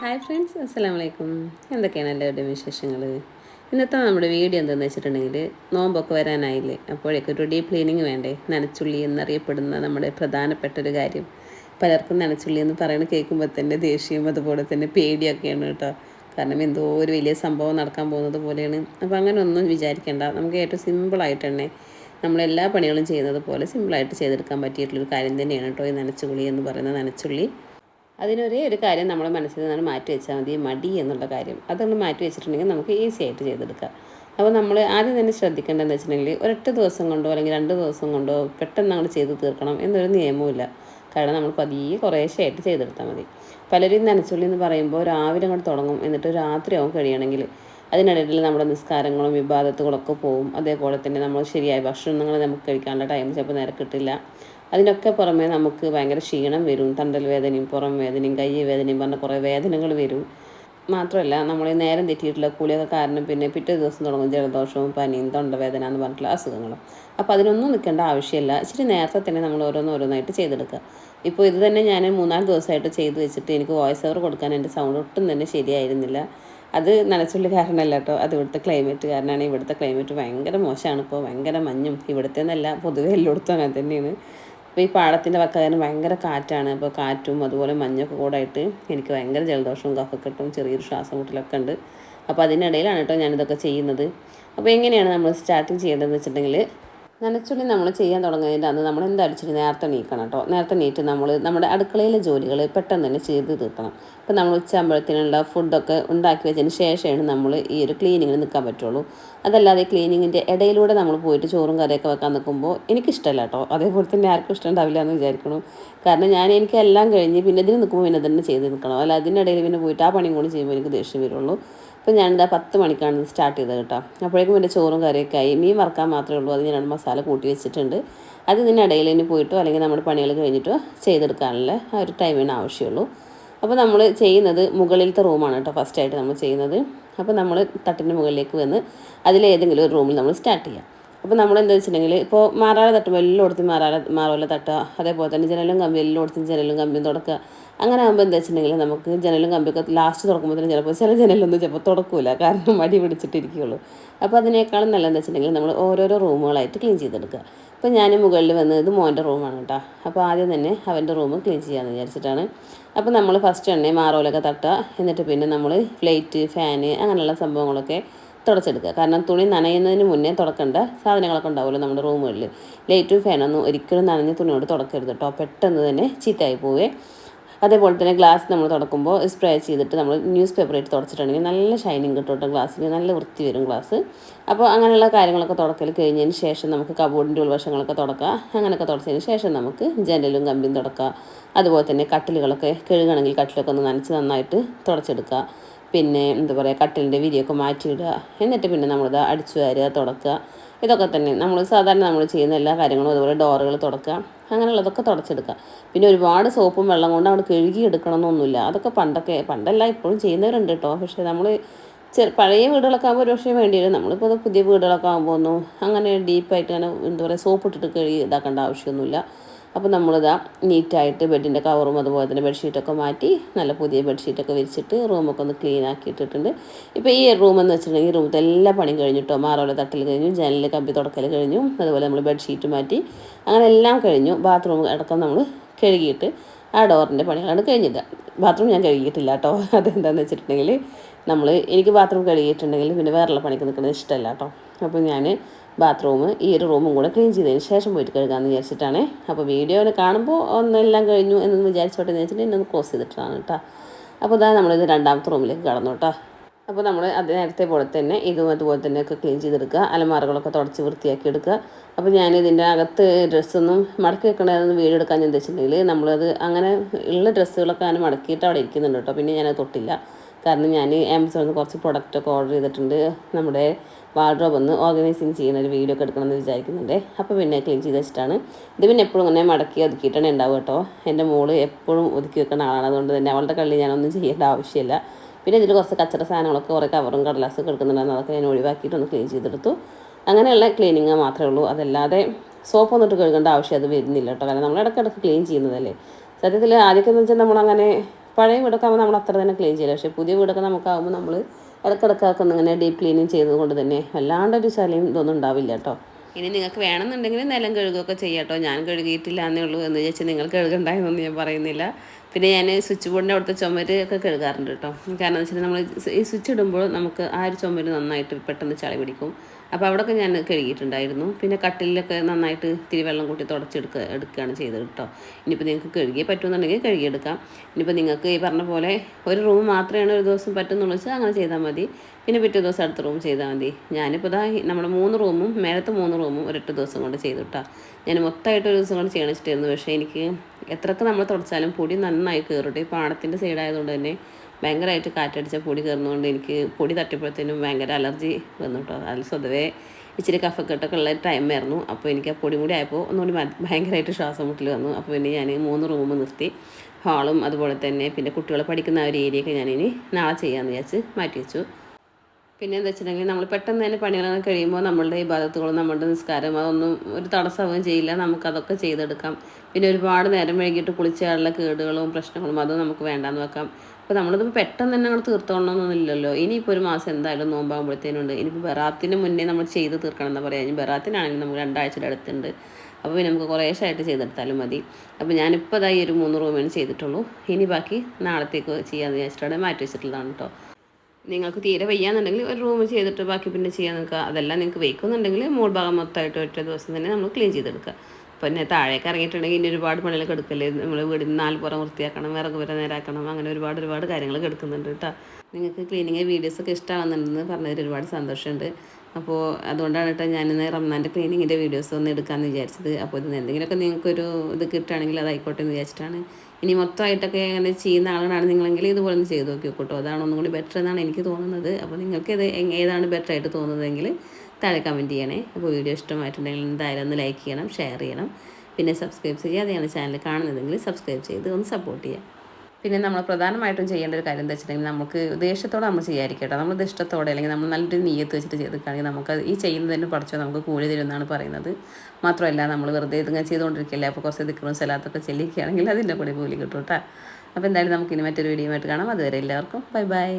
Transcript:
Hi friends അസ്സലാമു വലൈക്കും എന്തൊക്കെയാണ് എല്ലാവരുടെയും വിശേഷങ്ങൾ ഇന്നത്തെ നമ്മുടെ വീഡിയോ എന്താണെന്ന് വെച്ചിട്ടുണ്ടെങ്കിൽ നോമ്പൊക്കെ വരാനായില്ലേ? അപ്പോഴേക്കും ഒരു ഡീപ്പ് ക്ലീനിങ് വേണ്ടേ? നനച്ചുള്ളി എന്നറിയപ്പെടുന്ന നമ്മുടെ പ്രധാനപ്പെട്ട ഒരു കാര്യം. പലർക്കും നനച്ചുള്ളി എന്ന് പറയുന്നത് കേൾക്കുമ്പോൾ തന്നെ ദേഷ്യവും അതുപോലെ തന്നെ പേടിയൊക്കെയാണ് കേട്ടോ. കാരണം എന്തോ ഒരു വലിയ സംഭവം നടക്കാൻ പോകുന്നത് പോലെയാണ്. അപ്പോൾ അങ്ങനെ ഒന്നും വിചാരിക്കേണ്ട. നമുക്ക് ഏറ്റവും സിമ്പിളായിട്ട് തന്നെ നമ്മളെല്ലാ പണികളും ചെയ്യുന്നത് പോലെ സിമ്പിളായിട്ട് ചെയ്തെടുക്കാൻ പറ്റിയിട്ടുള്ളൊരു കാര്യം തന്നെയാണ് കേട്ടോ ഈ നനച്ചുള്ളി എന്ന് പറയുന്ന നനച്ചുള്ളി. അതിനൊരേ ഒരു കാര്യം നമ്മൾ മനസ്സിൽ നിന്നാണ് മാറ്റി വെച്ചാൽ മതി മടി എന്നുള്ള കാര്യം. അതൊന്ന് മാറ്റി വെച്ചിട്ടുണ്ടെങ്കിൽ നമുക്ക് ഈസി ആയിട്ട് ചെയ്തെടുക്കാം. അപ്പോൾ നമ്മൾ ആദ്യം തന്നെ ശ്രദ്ധിക്കേണ്ടതെന്ന് വെച്ചിട്ടുണ്ടെങ്കിൽ ഒരൊറ്റ ദിവസം കൊണ്ടോ അല്ലെങ്കിൽ രണ്ട് ദിവസം കൊണ്ടോ പെട്ടെന്ന് അങ്ങോട്ട് ചെയ്ത് തീർക്കണം എന്നൊരു നിയമവുമില്ല. കാരണം നമ്മൾ പതിയെ കുറേശ്ശെയായിട്ട് ചെയ്തെടുത്താൽ മതി. പലരും നനച്ചുള്ളി എന്ന് പറയുമ്പോൾ രാവിലെ അങ്ങോട്ട് തുടങ്ങും. എന്നിട്ട് രാത്രിയാവും കഴിയണമെങ്കിൽ. അതിനിടയിൽ നമ്മുടെ നിസ്കാരങ്ങളും വിവാദത്തുകളൊക്കെ പോവും. അതേപോലെ തന്നെ നമ്മൾ ശരിയായ ഭക്ഷണങ്ങൾ നമുക്ക് കഴിക്കാനുള്ള ടൈം ചിലപ്പോൾ നേരെ കിട്ടില്ല. അതിനൊക്കെ പുറമെ നമുക്ക് ഭയങ്കര ക്ഷീണം വരും തണ്ടൽ വേദനയും പുറം വേദനയും കൈ വേദനയും പറഞ്ഞ കുറേ വേദനകൾ വരും. മാത്രമല്ല നമ്മൾ നേരം തെറ്റിയിട്ടുള്ള കുളിയൊക്കെ കാരണം പിന്നെ പിറ്റേ ദിവസം തുടങ്ങും ജലദോഷവും പനിയും തൊണ്ടവേദന എന്ന് പറഞ്ഞിട്ടുള്ള അസുഖങ്ങളും. അപ്പോൾ അതിനൊന്നും നിൽക്കേണ്ട ആവശ്യമില്ല. ഇച്ചിരി നേരത്തെ തന്നെ നമ്മൾ ഓരോന്ന് ഓരോന്നായിട്ട് ചെയ്തെടുക്കുക. ഇപ്പോൾ ഇത് തന്നെ ഞാൻ മൂന്നാൽ ദിവസമായിട്ട് ചെയ്ത് വെച്ചിട്ട് എനിക്ക് വോയിസ് ഓവർ കൊടുക്കാൻ എന്റെ സൗണ്ട് ഒട്ടും തന്നെ ശരിയായിരുന്നില്ല. അത് നനച്ചുള്ളി കാരണമല്ല കേട്ടോ. അത് ഇവിടുത്തെ ക്ലൈമറ്റ് കാരണമാണ് ഇവിടുത്തെ ക്ലൈമറ്റ് ഭയങ്കര മോശമാണ് ഇപ്പോൾ. ഭയങ്കര മഞ്ഞും ഇവിടുത്തെ എന്നല്ല പൊതുവെ എല്ലായിടത്തും അങ്ങനെ തന്നെയാണ്. അപ്പോൾ ഈ പാടത്തിന്റെ വക്കാരം ഭയങ്കര കാറ്റാണ്. അപ്പോൾ കാറ്റും അതുപോലെ മഞ്ഞൊക്കെ കൂടെ ആയിട്ട് എനിക്ക് ഭയങ്കര ജലദോഷവും കഫക്കെട്ടും ചെറിയൊരു ശ്വാസം മുട്ടലൊക്കെ ഉണ്ട്. അപ്പോൾ അതിനിടയിലാണ് കേട്ടോ ഞാനിതൊക്കെ ചെയ്യുന്നത്. അപ്പോൾ എങ്ങനെയാണ് നമ്മൾ സ്റ്റാർട്ടിങ് ചെയ്യേണ്ടതെന്ന് വെച്ചിട്ടുണ്ടെങ്കിൽ നനച്ചുള്ളി നമ്മൾ ചെയ്യാൻ തുടങ്ങുന്നതിന്റെ അന്ന് നമ്മൾ എന്തായാലും ഇച്ചിരി നേരത്തെ നീക്കണം കേട്ടോ. നേരത്തെ നീറ്റ് നമ്മൾ നമ്മുടെ അടുക്കളയിലെ ജോലികൾ പെട്ടെന്ന് തന്നെ ചെയ്ത് തീർക്കണം. ഇപ്പം നമ്മൾ ഉച്ചയാകുമ്പോഴത്തേനുള്ള ഫുഡൊക്കെ ഉണ്ടാക്കി വെച്ചതിന് ശേഷമാണ് നമ്മൾ ഈ ഒരു ക്ലീനിങ്ങിന് നിൽക്കാൻ പറ്റുള്ളൂ. അതല്ലാതെ ക്ലീനിങ്ങിന്റെ ഇടയിലൂടെ നമ്മൾ പോയിട്ട് ചോറും കറിയൊക്കെ വെക്കാൻ നിൽക്കുമ്പോൾ എനിക്കിഷ്ടമല്ല കേട്ടോ. അതേപോലെ തന്നെ ആർക്കും ഇഷ്ടം ഉണ്ടാവില്ല എന്ന് വിചാരിക്കണം കാരണം ഞാൻ എനിക്ക് എല്ലാം കഴിഞ്ഞ് പിന്നെ ഇതിന് നിൽക്കുമ്പോൾ പിന്നെ തന്നെ ചെയ്ത് നിൽക്കണം. അല്ല അതിനിടയിൽ പിന്നെ പോയിട്ട് ആ പണിയും കൂടി ചെയ്യുമ്പോൾ എനിക്ക് ദേഷ്യം വരുള്ളൂ. അപ്പോൾ ഞാനിതാ പത്ത് മണിക്കാണ് സ്റ്റാർട്ട് ചെയ്തത് കേട്ടോ. അപ്പോഴേക്കും എന്റെ ചോറും കറിയൊക്കെ ആയി. മീൻ വറക്കാൻ മാത്രമേ ഉള്ളൂ. അത് ഞാൻ മസാല കൂട്ടി വെച്ചിട്ടുണ്ട്. അത് ഇതിനിടയിൽ ഇനി പോയിട്ടോ അല്ലെങ്കിൽ നമ്മുടെ പണികൾ കഴിഞ്ഞിട്ടോ ചെയ്തെടുക്കാനുള്ള ആ ഒരു ടൈമിന് ആവശ്യമുള്ളൂ. അപ്പോൾ നമ്മൾ ചെയ്യുന്നത് മുകളിലത്തെ റൂമാണ് കേട്ടോ. ഫസ്റ്റായിട്ട് നമ്മൾ ചെയ്യുന്നത്. അപ്പോൾ നമ്മൾ തട്ടിന്റെ മുകളിലേക്ക് വന്ന് അതിലേതെങ്കിലും ഒരു റൂമിൽ നമ്മൾ സ്റ്റാർട്ട് ചെയ്യാം. അപ്പോൾ നമ്മൾ എന്താ വെച്ചിട്ടുണ്ടെങ്കിൽ ഇപ്പോൾ മാറാല തട്ടുമ്പോൾ എല്ലായിടത്തും മാറാല മാറോല തട്ടുക. അതേപോലെ തന്നെ ജനലും കമ്പി എല്ലായിടത്തും ജനലും കമ്പിയും തുടക്കുക. അങ്ങനെ ആകുമ്പോൾ എന്താ വെച്ചിട്ടുണ്ടെങ്കിൽ നമുക്ക് ജനലും കമ്പിയൊക്കെ ലാസ്റ്റ് തുറക്കുമ്പോഴത്തേനും ചിലപ്പോൾ ചില ജനലൊന്നും ചിലപ്പോൾ തുറക്കൂല. കാരണം മടി പിടിച്ചിട്ടിരിക്കുകയുള്ളൂ അപ്പോൾ അതിനേക്കാളും നല്ലതെന്ന് വെച്ചിട്ടുണ്ടെങ്കിൽ നമ്മൾ ഓരോരോ റൂമുകളായിട്ട് ക്ലീൻ ചെയ്തെടുക്കുക. അപ്പോൾ ഞാൻ മുകളിൽ വന്നത് മോന്റെ റൂമാണ് കേട്ടോ. അപ്പോൾ ആദ്യം തന്നെ അവന്റെ റൂം ക്ലീൻ ചെയ്യാമെന്ന് വിചാരിച്ചിട്ടാണ്. അപ്പോൾ നമ്മൾ ഫസ്റ്റ് തന്നെ മാറോലൊക്കെ തട്ടുക. എന്നിട്ട് പിന്നെ നമ്മൾ പ്ലേറ്റ് ഫാന് അങ്ങനെയുള്ള സംഭവങ്ങളൊക്കെ തുടച്ചെടുക്കുക. കാരണം തുണി നനയുന്നതിന് മുന്നേ തുടക്കേണ്ട സാധനങ്ങളൊക്കെ ഉണ്ടാവുമല്ലോ നമ്മുടെ റൂമുകളിൽ. ലൈറ്റും ഫാനൊന്നും ഒരിക്കലും നനഞ്ഞ തുണിയോട് തുടക്കരുത് കേട്ടോ. പെട്ടെന്ന് തന്നെ ചീത്തയായി പോവേ. അതേപോലെ തന്നെ ഗ്ലാസ് നമ്മൾ തുടക്കുമ്പോൾ സ്പ്രേ ചെയ്തിട്ട് നമ്മൾ ന്യൂസ് പേപ്പർ ഇട്ട് തുടച്ചിട്ടുണ്ടെങ്കിൽ നല്ല ഷൈനിങ് കിട്ടും കേട്ടോ ഗ്ലാസ്സിന്. നല്ല വൃത്തി വരും ഗ്ലാസ്. അപ്പോൾ അങ്ങനെയുള്ള കാര്യങ്ങളൊക്കെ തുടക്കൽ കഴിഞ്ഞതിന് ശേഷം നമുക്ക് കബോർഡിന്റെ ഉൾവശങ്ങളൊക്കെ തുടക്കാം. അങ്ങനെയൊക്കെ തുടച്ചതിന് ശേഷം നമുക്ക് ജനലും കമ്പിയും തുടക്കാം. അതുപോലെ തന്നെ കട്ടിലുകളൊക്കെ കഴുകണമെങ്കിൽ കട്ടിലൊക്കെ ഒന്ന് നനച്ച് നന്നായിട്ട് തുടച്ചെടുക്കുക പിന്നെ എന്താ പറയുക കട്ടിലിന്റെ വിരിയൊക്കെ മാറ്റിയിടുക. എന്നിട്ട് പിന്നെ നമ്മളിത് അടിച്ചു വാരുക തുടക്കുക. ഇതൊക്കെ തന്നെ നമ്മൾ സാധാരണ നമ്മൾ ചെയ്യുന്ന എല്ലാ കാര്യങ്ങളും അതുപോലെ ഡോറുകൾ തുടക്കുക അങ്ങനെയുള്ളതൊക്കെ തുടച്ചെടുക്കുക. പിന്നെ ഒരുപാട് സോപ്പും വെള്ളം കൊണ്ട് അവിടെ കഴുകി എടുക്കണമെന്നൊന്നുമില്ല അതൊക്കെ പണ്ടൊക്കെ പണ്ടല്ല ഇപ്പോഴും ചെയ്യുന്നവരുണ്ട് കേട്ടോ. പക്ഷേ നമ്മൾ ചെറു പഴയ വീടുകളൊക്കെ ആകുമ്പോൾ ഒരുപക്ഷേ വേണ്ടി വരും നമ്മളിപ്പോൾ പുതിയ വീടുകളൊക്കെ ആകുമ്പോൾ ഒന്നും അങ്ങനെ ഡീപ്പായിട്ട് അങ്ങനെ എന്താ പറയുക സോപ്പ് ഇട്ടിട്ട് കഴുകി ഇതാക്കേണ്ട ആവശ്യമൊന്നുമില്ല. അപ്പോൾ നമ്മളിതാ നീറ്റായിട്ട് ബെഡിന്റെ കവറും അതുപോലെ തന്നെ ബെഡ്ഷീറ്റൊക്കെ മാറ്റി നല്ല പുതിയ ബെഡ്ഷീറ്റൊക്കെ വിരിച്ചിട്ട് റൂമൊക്കെ ഒന്ന് ക്ലീൻ ആക്കി ഇട്ടിട്ടുണ്ട് ഇപ്പോൾ ഈ റൂമെന്ന് വെച്ചിട്ടുണ്ടെങ്കിൽ റൂമത്തെ എല്ലാ പണിയും കഴിഞ്ഞിട്ടോ മാറോല തട്ടിൽ കഴിഞ്ഞു ജനലിൽ കമ്പി തുടക്കൽ കഴിഞ്ഞു അതുപോലെ നമ്മൾ ബെഡ്ഷീറ്റ് മാറ്റി അങ്ങനെ എല്ലാം കഴിഞ്ഞു. ബാത്റൂം അടക്കം നമ്മൾ കഴുകിയിട്ട് ആ ഡോറിന്റെ പണികളാണ് കഴിഞ്ഞത്. ബാത്റൂം ഞാൻ കഴുകിയിട്ടില്ല കേട്ടോ. അതെന്താണെന്ന് വെച്ചിട്ടുണ്ടെങ്കിൽ നമ്മൾ എനിക്ക് ബാത്റൂം കഴുകിയിട്ടുണ്ടെങ്കിൽ പിന്നെ വേറെയുള്ള പണിക്ക് നിൽക്കുന്നത് ഇഷ്ടമല്ല കേട്ടോ. അപ്പോൾ ഞാൻ ബാത്റൂം ഈ ഒരു റൂമും കൂടെ ക്ലീൻ ചെയ്തതിന് ശേഷം പോയിട്ട് കഴുകാമെന്ന് വിചാരിച്ചിട്ടാണ്. അപ്പോൾ വീഡിയോ കാണുമ്പോൾ ഒന്നെല്ലാം കഴിഞ്ഞു എന്നൊന്ന് വിചാരിച്ചോട്ടെ എന്ന് വെച്ചിട്ട് ഒന്ന് ക്ലോസ് ചെയ്തിട്ടാണ് കേട്ടോ. അപ്പോൾ ഇതാ നമ്മളിത് രണ്ടാമത്തെ റൂമിലേക്ക് കടന്നു കേട്ടോ. അപ്പോൾ നമ്മൾ അത് നേരത്തെ പോലെ തന്നെ ഇതും അതുപോലെ തന്നെ ഒക്കെ ക്ലീൻ ചെയ്തെടുക്കുക. അലമാറകളൊക്കെ തുടച്ച് വൃത്തിയാക്കി എടുക്കുക. അപ്പോൾ ഞാൻ ഇതിന്റെ അകത്ത് ഡ്രസ്സൊന്നും മടക്കി വെക്കണതെന്ന് വീഡിയോ എടുക്കാൻ എന്താ വെച്ചിട്ടുണ്ടെങ്കിൽ നമ്മളത് അങ്ങനെ ഉള്ള ഡ്രസ്സുകളൊക്കെ അങ്ങനെ മടക്കിയിട്ട് അവിടെ ഇരിക്കുന്നുണ്ട് കേട്ടോ. പിന്നെ ഞാനത് തൊട്ടില്ല. കാരണം ഞാൻ ആമസോണിൽ കുറച്ച് പ്രൊഡക്റ്റൊക്കെ ഓർഡർ ചെയ്തിട്ടുണ്ട്. നമ്മുടെ വാർഡ്രോബ് ഒന്ന് ഓർഗനൈസിങ് ചെയ്യുന്ന ഒരു വീഡിയോ ഒക്കെ എടുക്കണമെന്ന് വിചാരിക്കുന്നുണ്ട്. അപ്പോൾ പിന്നെ ക്ലീൻ ചെയ്ത് വെച്ചിട്ടാണ്. ഇത് പിന്നെ എപ്പോഴും ഇങ്ങനെ മടക്കി ഒതുക്കിയിട്ടാണ് ഉണ്ടാവുക കേട്ടോ. എന്റെ മോൾ എപ്പോഴും ഒതുക്കി വെക്കുന്ന ആളാണ്. അതുകൊണ്ട് തന്നെ അവളുടെ കള്ളി ഞാനൊന്നും ചെയ്യേണ്ട ആവശ്യമില്ല. പിന്നെ ഇതിൽ കുറച്ച് കച്ചറ സാധനങ്ങളൊക്കെ കുറേ കവറും കടലാസൊക്കെ എടുക്കുന്നുണ്ടായിരുന്നു. അതൊക്കെ ഞാൻ ഒഴിവാക്കിയിട്ട് ഒന്ന് ക്ലീൻ ചെയ്തെടുത്തു. അങ്ങനെയുള്ള ക്ലീനിങ് മാത്രമേ ഉള്ളൂ. അതല്ലാതെ സോപ്പ് ഒന്നിട്ട് കഴുകേണ്ട ആവശ്യം അത് വരുന്നില്ല കേട്ടോ. കാരണം നമ്മൾ ഇടയ്ക്കിടയ്ക്ക് ക്ലീൻ ചെയ്യുന്നതല്ലേ. സത്യത്തിൽ ആദ്യമൊക്കെ എന്ന് വെച്ചാൽ നമ്മളങ്ങനെ പഴയ വീടൊക്കെ നമ്മൾ അത്ര തന്നെ ക്ലീൻ ചെയ്യില്ല. പക്ഷേ പുതിയ വീടൊക്കെ നമുക്കാകുമ്പോൾ നമ്മൾ ഇടക്കിടക്കൊക്കെ ഇങ്ങനെ ഡീപ്പ് ക്ലീനിങ് ചെയ്തത് തന്നെ വല്ലാണ്ടൊരു ചളിയും ഇതൊന്നും ഉണ്ടാവില്ല കേട്ടോ. ഇനി നിങ്ങൾക്ക് വേണമെന്നുണ്ടെങ്കിൽ നിലം കഴുകുകയൊക്കെ ചെയ്യാം കേട്ടോ. ഞാൻ കഴുകിയിട്ടില്ല എന്നേ ഉള്ളൂ എന്ന് വെച്ചാൽ നിങ്ങൾ കഴുകണ്ടായെന്നൊന്നും ഞാൻ പറയുന്നില്ല. പിന്നെ ഞാൻ സ്വിച്ച് ബോർഡിന്റെ അവിടുത്തെ ചുമര് ഒക്കെ കഴുകാറുണ്ട് കേട്ടോ. കാരണം എന്ന് വെച്ചാൽ നമ്മൾ ഈ സ്വിച്ച് ഇടുമ്പോൾ നമുക്ക് ആ ഒരു ചുമര് നന്നായിട്ട് പെട്ടെന്ന് ചളി പിടിക്കും. അപ്പോൾ അവിടെയൊക്കെ ഞാൻ കഴുകിയിട്ടുണ്ടായിരുന്നു. പിന്നെ കട്ടിലൊക്കെ നന്നായിട്ട് ഇത്തിരി വെള്ളം കൂട്ടി തുടച്ചെടുക്കുക എടുക്കുകയാണ് ചെയ്തത് കേട്ടോ ഇനിയിപ്പോൾ നിങ്ങൾക്ക് കഴുകിയേ പറ്റുമെന്നുണ്ടെങ്കിൽ കഴുകിയെടുക്കാം. ഇനിയിപ്പോൾ നിങ്ങൾക്ക് ഈ പറഞ്ഞ പോലെ ഒരു റൂം മാത്രമാണ് ഒരു ദിവസം പറ്റുന്നുള്ളൂ വെച്ചാൽ അങ്ങനെ ചെയ്താൽ മതി. പിന്നെ പിറ്റേ ദിവസം അടുത്ത റൂം ചെയ്താൽ മതി. ഞാനിപ്പോൾ ഇതാ നമ്മുടെ മൂന്ന് റൂമും മേലത്തെ മൂന്ന് റൂമും ഒരൊറ്റ ദിവസം കൊണ്ട് ചെയ്തു കേട്ടോ ഞാൻ മൊത്തമായിട്ട് ഒരു ദിവസം കൊണ്ട് ചെയ്യണം വെച്ചിട്ടായിരുന്നു പക്ഷേ എനിക്ക് എത്രയൊക്കെ നമ്മൾ തുടച്ചാലും പൊടി നന്നായി കയറും ഈ പാടത്തിന്റെ സൈഡായതുകൊണ്ട് തന്നെ ഭയങ്കരമായിട്ട് കാറ്റടിച്ച പൊടി കയറുന്നതുകൊണ്ട് എനിക്ക് പൊടി തട്ടിയപ്പോഴത്തേനും ഭയങ്കര അലർജി വന്നു കേട്ടോ. അതിൽ സ്വതവേ ഇച്ചിരി കഫക്കെട്ടൊക്കെ ഉള്ള ടൈമായിരുന്നു അപ്പോൾ എനിക്ക് ആ പൊടി കൂടി ആയപ്പോൾ ഒന്നുകൂടി ഭയങ്കരമായിട്ട് ശ്വാസം മുട്ടിൽ വന്നു. അപ്പോൾ പിന്നെ ഞാൻ മൂന്ന് റൂം നിർത്തി. ഹാളും അതുപോലെ തന്നെ പിന്നെ കുട്ടികളെ പഠിക്കുന്ന ആ ഒരു ഏരിയയൊക്കെ ഞാനിനി നാളെ ചെയ്യാമെന്ന് വിചാരിച്ച് മാറ്റി വെച്ചു. പിന്നെ എന്താ വെച്ചിട്ടുണ്ടെങ്കിൽ നമ്മൾ പെട്ടെന്ന് തന്നെ പണികളൊക്കെ കഴിയുമ്പോൾ നമ്മളുടെ ഈ ഭാഗത്തുകളും നമ്മളുടെ നിസ്കാരം അതൊന്നും ഒരു തടസ്സമാവുകയും ചെയ്യില്ല. നമുക്കതൊക്കെ ചെയ്തെടുക്കാം. പിന്നെ ഒരുപാട് നേരം വൈകിട്ട് കുളിച്ചാലുള്ള കേടുകളും പ്രശ്നങ്ങളും അതും നമുക്ക് വേണ്ടാന്ന് വെക്കാം. അപ്പോൾ നമ്മളിതിപ്പോൾ പെട്ടെന്ന് തന്നെ നമ്മൾ തീർത്തോളണമെന്നൊന്നുമില്ലല്ലോ ഇനിയിപ്പോൾ ഒരു മാസം എന്തായാലും നോമ്പാകുമ്പോഴത്തേനുണ്ട്. ഇനിയിപ്പോൾ ബറാത്തിന് മുന്നേ നമ്മൾ ചെയ്ത് തീർക്കണം എന്ന് പറയാം. ഇനി ബറാത്തിനാണെങ്കിൽ നമുക്ക് രണ്ടാഴ്ചയുടെ അടുത്തുണ്ട്. അപ്പോൾ പിന്നെ നമുക്ക് കുറേശ്ശായിട്ട് ചെയ്തെടുത്താലും മതി. അപ്പോൾ ഞാനിപ്പോൾ ഇതായി ഒരു മൂന്ന് റൂമാണ് ചെയ്തിട്ടുള്ളൂ. ഇനി ബാക്കി നാളത്തേക്ക് ചെയ്യാമെന്ന് വിചാരിച്ചിട്ടാണ് മാറ്റി വെച്ചിട്ടുള്ളതാണ് കേട്ടോ നിങ്ങൾക്ക് തീരെ വയ്യാന്നുണ്ടെങ്കിൽ ഒരു റൂം ചെയ്തിട്ട് ബാക്കി പിന്നെ ചെയ്യാൻ നിൽക്കുക. അതെല്ലാം നിങ്ങൾക്ക് വയ്ക്കുന്നുണ്ടെങ്കിൽ മൂൾ ഭാഗം മൊത്തമായിട്ട് ഒറ്റ ദിവസം തന്നെ നമ്മൾ ക്ലീൻ ചെയ്തെടുക്കുക. പിന്നെ താഴേക്ക് ഇറങ്ങിയിട്ടുണ്ടെങ്കിൽ ഇനി ഒരുപാട് പണികളൊക്കെ എടുക്കല്ലേ നമ്മൾ വീടിന് നാല് പുറം വൃത്തിയാക്കണം വിറക് വരെ നേരാക്കണം അങ്ങനെ ഒരുപാട് ഒരുപാട് കാര്യങ്ങൾ കിടക്കുന്നുണ്ട് കേട്ടോ. നിങ്ങൾക്ക് ക്ലീനിങ് വീഡിയോസൊക്കെ ഇഷ്ടമാകുന്നുണ്ടെന്ന് പറഞ്ഞതിൽ ഒരുപാട് സന്തോഷമുണ്ട്. അപ്പോൾ അതുകൊണ്ടാണ് കേട്ടോ ഞാനിന്ന് റംനാന്റെ ക്ലീനിങ്ങിന്റെ വീഡിയോസ് ഒന്ന് എടുക്കാമെന്ന് വിചാരിച്ചത്. അപ്പോൾ ഇതിന് എന്തെങ്കിലുമൊക്കെ നിങ്ങൾക്കൊരു ഇത് കിട്ടുകയാണെങ്കിൽ അതായിക്കോട്ടെ എന്ന് വിചാരിച്ചിട്ടാണ്. ഇനി മൊത്തമായിട്ടൊക്കെ അങ്ങനെ ചെയ്യുന്ന ആളുകളാണ് നിങ്ങളെങ്കിൽ ഇതുപോലെ ഒന്ന് ചെയ്ത് നോക്കി നോക്കൂട്ടോ അതാണ് ഒന്നും കൂടി ബെറ്റർ എന്നാണ് എനിക്ക് തോന്നുന്നത്. അപ്പോൾ നിങ്ങൾക്ക് ഇത് ഏതാണ് ബെറ്റർ ആയിട്ട് തോന്നുന്നതെങ്കിൽ താഴെ കമന്റ് ചെയ്യണേ. അപ്പോൾ വീഡിയോ ഇഷ്ടമായിട്ടുണ്ടെങ്കിൽ എന്തായാലും ഒന്ന് ലൈക്ക് ചെയ്യണം ഷെയർ ചെയ്യണം. പിന്നെ സബ്സ്ക്രൈബ് ചെയ്യുക അതെയാണ് ചാനൽ കാണുന്നതെങ്കിൽ സബ്സ്ക്രൈബ് ചെയ്ത് ഒന്ന് സപ്പോർട്ട് ചെയ്യാം. പിന്നെ നമ്മൾ പ്രധാനമായിട്ടും ചെയ്യേണ്ട ഒരു കാര്യം എന്താ വെച്ചിട്ടുണ്ടെങ്കിൽ നമുക്ക് ദേഷ്യത്തോടെ നമ്മൾ ചെയ്യാതിരിക്കട്ടെ നമ്മൾ ഇഷ്ടത്തോടെ അല്ലെങ്കിൽ നമ്മൾ നല്ലൊരു നീയത്ത് വെച്ചിട്ട് ചെയ്തിട്ടാണെങ്കിൽ നമുക്ക് ഈ ചെയ്യുന്നതിന് പഠിച്ചോ നമുക്ക് കൂലി തരുമെന്നാണ് പറയുന്നത്. മാത്രമല്ല നമ്മൾ വെറുതെ ഇതുങ്ങനെ ചെയ്തുകൊണ്ടിരിക്കില്ല? അപ്പോൾ കുറച്ച് ദിക്കറും സ്ഥലത്തൊക്കെ ചെല്ലിക്കുകയാണെങ്കിൽ അതിന്റെ കൂടി കൂലി കിട്ടും കേട്ടോ. അപ്പോൾ എന്തായാലും നമുക്ക് ഇനി മറ്റൊരു വീഡിയോ ആയിട്ട് കാണാം. അതുവരെ എല്ലാവർക്കും ബൈ ബൈ